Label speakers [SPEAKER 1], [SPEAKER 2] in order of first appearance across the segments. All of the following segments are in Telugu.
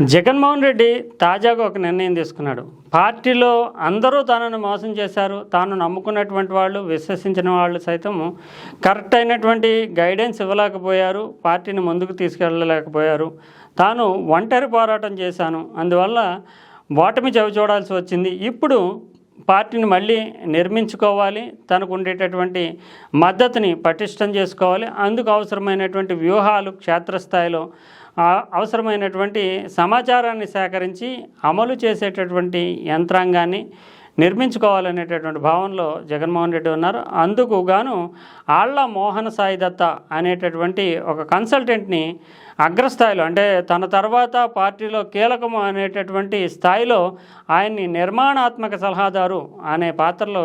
[SPEAKER 1] జగన్మోహన్ రెడ్డి తాజాగా ఒక నిర్ణయం తీసుకున్నాడు. పార్టీలో అందరూ తనను మోసం చేశారు. తాను నమ్ముకున్నటువంటి వాళ్ళు విశ్వసించిన వాళ్ళు సైతం కరెక్ట్ అయినటువంటి గైడెన్స్ ఇవ్వలేకపోయారు. పార్టీని ముందుకు తీసుకెళ్ళలేకపోయారు. తాను ఒంటరి పోరాటం చేశాను. అందువల్ల ఓటమి చవి చూడాల్సి వచ్చింది. ఇప్పుడు పార్టీని మళ్ళీ నిర్మించుకోవాలి. తనకు ఉండేటటువంటి మద్దతుని పటిష్టం చేసుకోవాలి. అందుకు అవసరమైనటువంటి వ్యూహాలు క్షేత్రస్థాయిలో అవసరమైనటువంటి సమాచారాన్ని సేకరించి అమలు చేసేటటువంటి యంత్రాంగాన్ని నిర్మించుకోవాలనేటటువంటి భావనలో జగన్మోహన్ రెడ్డి ఉన్నారు. అందుకు గాను ఆళ్ళ మోహన సాయి దత్త అనేటటువంటి ఒక కన్సల్టెంట్ని అగ్రస్థాయిలో అంటే తన తర్వాత పార్టీలో కీలకము అనేటటువంటి స్థాయిలో ఆయన్ని నిర్మాణాత్మక సలహాదారు అనే పాత్రలో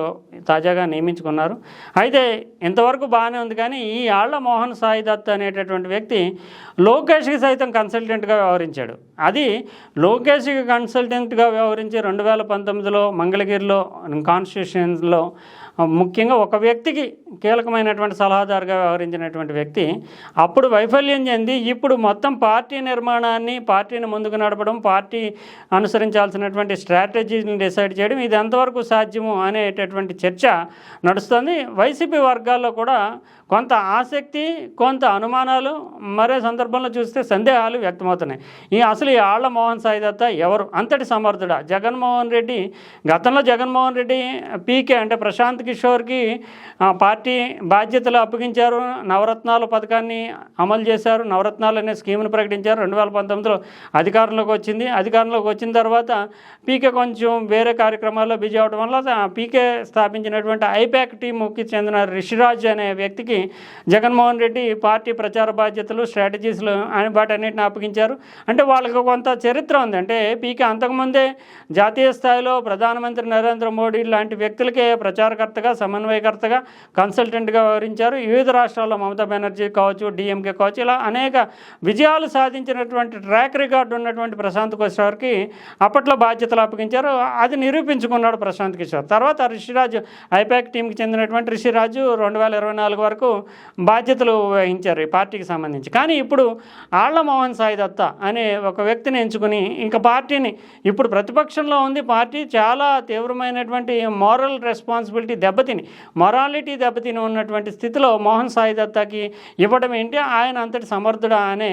[SPEAKER 1] తాజాగా నియమించుకున్నారు. అయితే ఇంతవరకు బాగానే ఉంది కానీ ఈ ఆళ్ళ మోహన్ సాయి దత్ అనేటటువంటి వ్యక్తి లోకేష్కి సైతం కన్సల్టెంట్గా వ్యవహరించాడు. అది లోకేష్కి కన్సల్టెంట్గా వ్యవహరించి రెండు వేల పంతొమ్మిదిలో మంగళగిరిలో కాన్స్టిట్యూషన్లో ముఖ్యంగా ఒక వ్యక్తికి కీలకమైనటువంటి సలహాదారుగా వ్యవహరించినటువంటి వ్యక్తి అప్పుడు వైఫల్యం చెంది ఇప్పుడు మొత్తం పార్టీ నిర్మాణాన్ని పార్టీని ముందుకు నడపడం పార్టీ అనుసరించాల్సినటువంటి స్ట్రాటజీని డిసైడ్ చేయడం ఇది ఎంతవరకు సాధ్యము అనేటటువంటి చర్చ నడుస్తుంది. వైసీపీ వర్గాల్లో కూడా కొంత ఆసక్తి కొంత అనుమానాలు మరే సందర్భంలో చూస్తే సందేహాలు వ్యక్తమవుతున్నాయి. ఈ అసలు ఈ ఆళ్ళ మోహన్ సాయి దత్త ఎవరు? అంతటి సమర్థుడా? జగన్మోహన్ రెడ్డి గతంలో జగన్మోహన్ రెడ్డి పీకే అంటే ప్రశాంత్ కిషోర్కి పార్టీ బాధ్యతలు అప్పగించారు. నవరత్నాల పథకాన్ని అమలు చేశారు. నవరత్నాలు అనే స్కీమ్ను ప్రకటించారు. రెండు వేల పంతొమ్మిదిలో అధికారంలోకి వచ్చింది. అధికారంలోకి వచ్చిన తర్వాత పీకే కొంచెం వేరే కార్యక్రమాల్లో బిజీ అవడం వల్ల పీకే స్థాపించినటువంటి ఐపాక్ టీముకి చెందిన రిషిరాజ్ అనే వ్యక్తికి జగన్మోహన్ రెడ్డి పార్టీ ప్రచార బాధ్యతలు స్ట్రాటజీస్లు అని వాటన్నిటిని అప్పగించారు. అంటే వాళ్ళకి కొంత చరిత్ర ఉంది. అంటే పీకే అంతకుముందే జాతీయ స్థాయిలో ప్రధానమంత్రి నరేంద్ర మోడీ లాంటి వ్యక్తులకే ప్రచారకర్త సమన్వయకర్తగా కన్సల్టెంట్గా వ్యవహరించారు. వివిధ రాష్ట్రాల్లో మమతా బెనర్జీ కావచ్చు డిఎంకే కావచ్చు ఇలా అనేక విజయాలు సాధించినటువంటి ట్రాక్ రికార్డు ఉన్నటువంటి ప్రశాంత్ కిషోర్కి అప్పట్లో బాధ్యతలు అప్పగించారు. అది నిరూపించుకున్నాడు ప్రశాంత్ కిషోర్. తర్వాత రిషిరాజు ఐపాక్ టీంకి చెందినటువంటి రిషిరాజు రెండు వేల ఇరవై నాలుగు వరకు బాధ్యతలు వహించారు ఈ పార్టీకి సంబంధించి. కానీ ఇప్పుడు ఆళ్ళ మోహన్ సాయి దత్త అనే ఒక వ్యక్తిని ఎంచుకుని ఇంకా పార్టీని ఇప్పుడు ప్రతిపక్షంలో ఉంది. పార్టీ చాలా తీవ్రమైనటువంటి మోరల్ రెస్పాన్సిబిలిటీ దెబ్బతిని. మొరాలిటీ దెబ్బతిని ఉన్నటువంటి స్థితిలో మోహన్ సాయి దత్తాకి ఇవ్వడం ఏంటి? ఆయన అంతటి సమర్థుడా అనే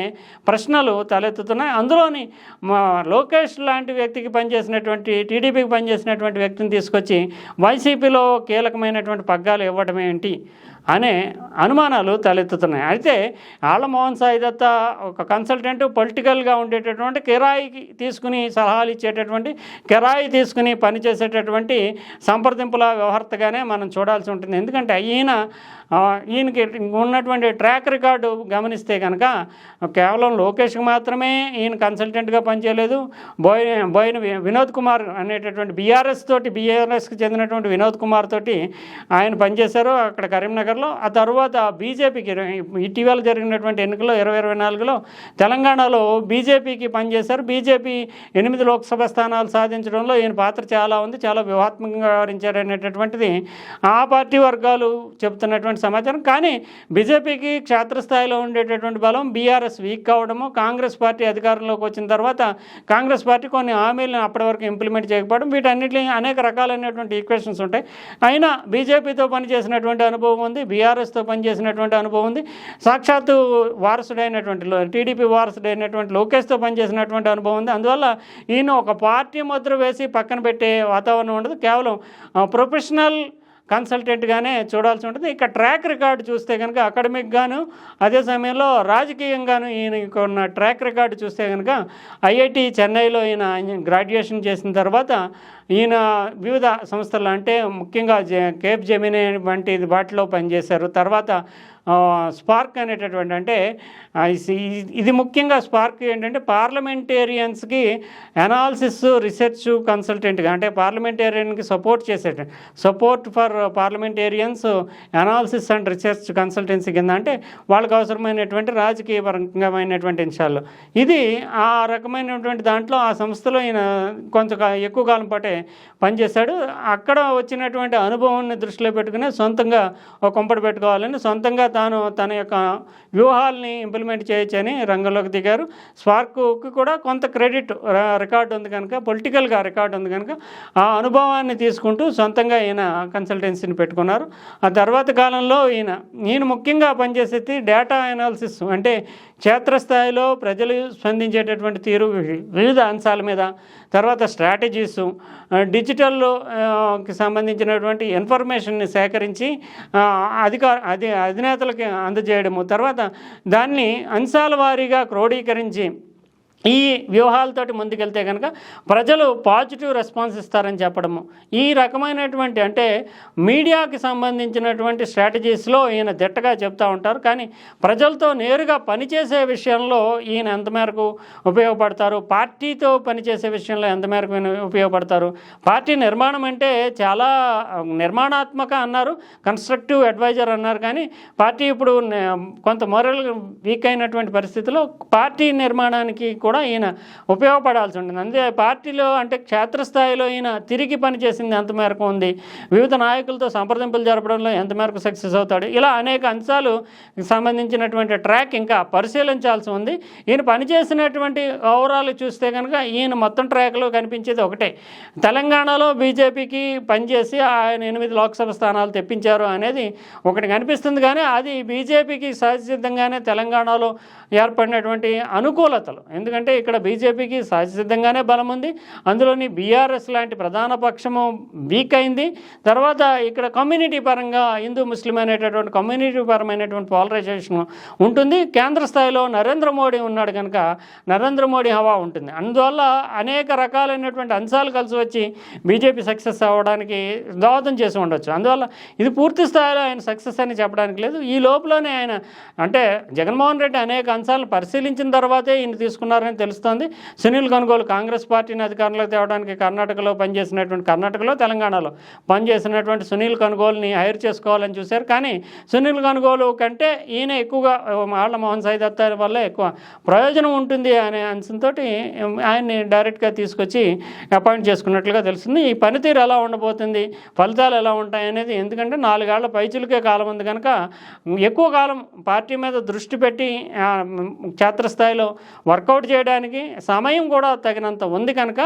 [SPEAKER 1] ప్రశ్నలు తలెత్తుతున్నాయి. అందులోని మా లోకేష్ లాంటి వ్యక్తికి పనిచేసినటువంటి టీడీపీకి పనిచేసినటువంటి వ్యక్తిని తీసుకొచ్చి వైసీపీలో కీలకమైనటువంటి పగ్గాలు ఇవ్వడం ఏంటి? అనే అనుమానాలు తలెత్తుతున్నాయి. అయితే ఆళ్ళమోహన్ సాయి దత్త ఒక కన్సల్టెంట్ పొలిటికల్గా ఉండేటటువంటి కిరాయికి తీసుకుని సలహాలు ఇచ్చేటటువంటి కిరాయి తీసుకుని పనిచేసేటటువంటి సంప్రదింపుల వ్యవహర్తగానే మనం చూడాల్సి ఉంటుంది. ఎందుకంటే ఈయన ఈయనకి ఉన్నటువంటి ట్రాక్ రికార్డు గమనిస్తే కనుక కేవలం లోకేష్కి మాత్రమే ఈయన కన్సల్టెంట్గా పనిచేయలేదు. బోయ బోయిన వినోద్ కుమార్ అనేటటువంటి బీఆర్ఎస్ తోటి బీఆర్ఎస్కి చెందినటువంటి వినోద్ కుమార్ తోటి ఆయన పనిచేశారు అక్కడ కరీంనగర్లో. ఆ తర్వాత బీజేపీకి ఇటీవల జరిగినటువంటి ఎన్నికల్లో ఇరవై ఇరవై నాలుగులో తెలంగాణలో బీజేపీకి పనిచేశారు. బీజేపీ ఎనిమిది లోక్సభ స్థానాలు సాధించడంలో ఈయన పాత్ర చాలా ఉంది. చాలా వ్యూహాత్మకంగా వ్యవహరించారు అనేటటువంటిది ఆ పార్టీ వర్గాలు చెబుతున్నటువంటి సమాచారం. కానీ బీజేపీకి క్షేత్రస్థాయిలో ఉండేటటువంటి బలం బీఆర్ఎస్ వీక్ కావడము కాంగ్రెస్ పార్టీ అధికారంలోకి వచ్చిన తర్వాత కాంగ్రెస్ పార్టీ కొన్ని హామీలను అప్పటి వరకు ఇంప్లిమెంట్ చేయకపోవడం వీటన్నిటిని అనేక రకాలైనటువంటి ఈక్వేషన్స్ ఉంటాయి. అయినా బీజేపీతో పనిచేసినటువంటి అనుభవం ఉంది బీఆర్ఎస్తో పనిచేసినటువంటి అనుభవం ఉంది. సాక్షాత్తు వారసుడైనటువంటి టీడీపీ వారసుడైనటువంటి లోకేష్తో పనిచేసినటువంటి అనుభవం ఉంది. అందువల్ల ఈయన ఒక పార్టీ ముద్ర వేసి పక్కన పెట్టే వాతావరణం ఉండదు. కేవలం ప్రొఫెషనల్ కన్సల్టెంట్గానే చూడాల్సి ఉంటుంది. ఇక ట్రాక్ రికార్డు చూస్తే కనుక అకాడమిక్గాను అదే సమయంలో రాజకీయంగాను ఈయనకు ఉన్న ట్రాక్ రికార్డు చూస్తే కనుక ఐఐటి చెన్నైలో ఈయన గ్రాడ్యుయేషన్ చేసిన తర్వాత ఈయన వివిధ సంస్థలు అంటే ముఖ్యంగా జె- కేప్ జెమిని వంటి వాటిలో పనిచేశారు. తర్వాత స్పార్క్ అనేటటువంటి అంటే ఇది- ఇది ముఖ్యంగా స్పార్క్ ఏంటంటే పార్లమెంటేరియన్స్కి అనాలిసిస్ రీసెర్చ్ కన్సల్టెంట్గా అంటే పార్లమెంటేరియన్కి సపోర్ట్ చేసేట support for parliamentarians analysis and research consultancy కింద అంటే వాళ్ళకి అవసరమైనటువంటి రాజకీయ పరమైనటువంటి అంశాలు ఇది ఆ రకమైనటువంటి దాంట్లో ఆ సంస్థలో ఈయన కొంత కా- ఎక్కువ కాలం పాటే పనిచేశాడు అక్కడ వచ్చినటువంటి అనుభవాన్ని దృష్టిలో పెట్టుకుని సొంతంగా ఒక కొంపటి పెట్టుకోవాలని సొంతంగా తాను తన యొక్క వ్యూహాలని ఇంప్లిమెంట్ చేయొచ్చని రంగంలోకి దిగారు. స్పార్క్కి కూడా కొంత క్రెడిట్ రికార్డు ఉంది కనుక పొలిటికల్గా రికార్డు ఉంది కనుక ఆ అనుభవాన్ని తీసుకుంటూ సొంతంగా ఈయన కన్సల్టెన్సీని పెట్టుకున్నారు. ఆ తర్వాత కాలంలో ఈయన ఈయన ముఖ్యంగా పనిచేసేది డేటా అనాలిసిస్ అంటే క్షేత్రస్థాయిలో ప్రజలు స్పందించేటటువంటి తీరు వివిధ అంశాల మీద తర్వాత స్ట్రాటజీస్ డిజిటల్కి సంబంధించినటువంటి ఇన్ఫర్మేషన్ని సేకరించి అధికార అధి అధినేతలకి అందజేయడము. తర్వాత దాన్ని అంశాల వారీగా క్రోడీకరించి ఈ వ్యూహాలతోటి ముందుకెళ్తే కనుక ప్రజలు పాజిటివ్ రెస్పాన్స్ ఇస్తారని చెప్పడము. ఈ రకమైనటువంటి అంటే మీడియాకి సంబంధించినటువంటి స్ట్రాటజీస్లో ఈయన దిట్టగా చెప్తూ ఉంటారు. కానీ ప్రజలతో నేరుగా పనిచేసే విషయంలో ఈయన ఎంత మేరకు ఉపయోగపడతారు? పార్టీతో పనిచేసే విషయంలో ఎంత మేరకు ఉపయోగపడతారు? పార్టీ నిర్మాణం అంటే చాలా నిర్మాణాత్మక అన్నారు కన్స్ట్రక్టివ్ అడ్వైజర్ అన్నారు. కానీ పార్టీ ఇప్పుడు కొంత మొరల్ వీక్ అయినటువంటి పరిస్థితిలో పార్టీ నిర్మాణానికి కూడా కూడా ఈయన ఉపయోగపడాల్సి ఉంటుంది. అంతే పార్టీలో అంటే క్షేత్రస్థాయిలో ఈయన తిరిగి పనిచేసింది ఎంత మేరకు ఉంది? వివిధ నాయకులతో సంప్రదింపులు జరపడంలో ఎంత మేరకు సక్సెస్ అవుతాడు? ఇలా అనేక అంశాలు సంబంధించినటువంటి ట్రాక్ ఇంకా పరిశీలించాల్సి ఉంది. ఈయన పనిచేసినటువంటి ఓవరాల్ చూస్తే కనుక ఈయన మొత్తం ట్రాక్లో కనిపించేది ఒకటే. తెలంగాణలో బీజేపీకి పనిచేసి ఆయన ఎనిమిది లోక్సభ స్థానాలు తెప్పించారు అనేది ఒకటి కనిపిస్తుంది. కానీ అది బీజేపీకి సహజసిద్ధంగానే తెలంగాణలో ఏర్పడినటువంటి అనుకూలతలు. ఎందుకంటే ఇక్కడ బీజేపీకి సహజసిద్ధంగానే బలం ఉంది. అందులోని బీఆర్ఎస్ లాంటి ప్రధాన పక్షము వీక్ అయింది. తర్వాత ఇక్కడ కమ్యూనిటీ పరంగా హిందూ ముస్లిం అనేటటువంటి కమ్యూనిటీ పరమైనటువంటి పాలరైజేషన్ ఉంటుంది. కేంద్ర స్థాయిలో నరేంద్ర మోడీ ఉన్నాడు కనుక నరేంద్ర మోడీ హవా ఉంటుంది. అందువల్ల అనేక రకాలైనటువంటి అంశాలు కలిసి వచ్చి బీజేపీ సక్సెస్ అవ్వడానికి దోహదం చేసి ఉండొచ్చు. అందువల్ల ఇది పూర్తి స్థాయిలో ఆయన సక్సెస్ అని చెప్పడానికి లేదు. ఈ లోపలనే ఆయన అంటే జగన్మోహన్ రెడ్డి అనేక అంశాలను పరిశీలించిన తర్వాతే ఈయన తీసుకున్నారని తెలుస్తోంది. సునీల్ కొనుగోలు కాంగ్రెస్ పార్టీని అధికారంలో తేవడానికి కర్ణాటకలో పనిచేసినటువంటి కర్ణాటకలో తెలంగాణలో పనిచేసినటువంటి సునీల్ కొనుగోలుని హైర్ చేసుకోవాలని చూశారు. కానీ సునీల్ కొనుగోలు కంటే ఈయన ఎక్కువగా ఆళ్ళ మోహన్ సాయి దత్త వల్ల ఎక్కువ ప్రయోజనం ఉంటుంది అనే అంశంతో ఆయన్ని డైరెక్ట్గా తీసుకొచ్చి అపాయింట్ చేసుకున్నట్లుగా తెలుస్తుంది. ఈ పనితీరు ఎలా ఉండబోతుంది ఫలితాలు ఎలా ఉంటాయి అనేది ఎందుకంటే నాలుగేళ్ళ పైచులకే కాలం ఉంది కనుక ఎక్కువ కాలం పార్టీ మీద దృష్టి పెట్టి క్షేత్రస్థాయిలో వర్కౌట్ చేయడానికి సమయం కూడా తగినంత ఉంది కనుక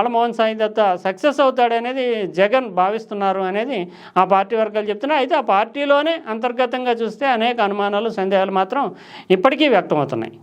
[SPEAKER 1] ఆలమోహన్ సాయి దత్త సక్సెస్ అవుతాడనేది జగన్ భావిస్తున్నారు అనేది ఆ పార్టీ వర్గాలు చెప్తున్నాయి. అయితే ఆ పార్టీలోనే అంతర్గతంగా చూస్తే అనేక అనుమానాలు సందేహాలు మాత్రం ఇప్పటికీ వ్యక్తమవుతున్నాయి.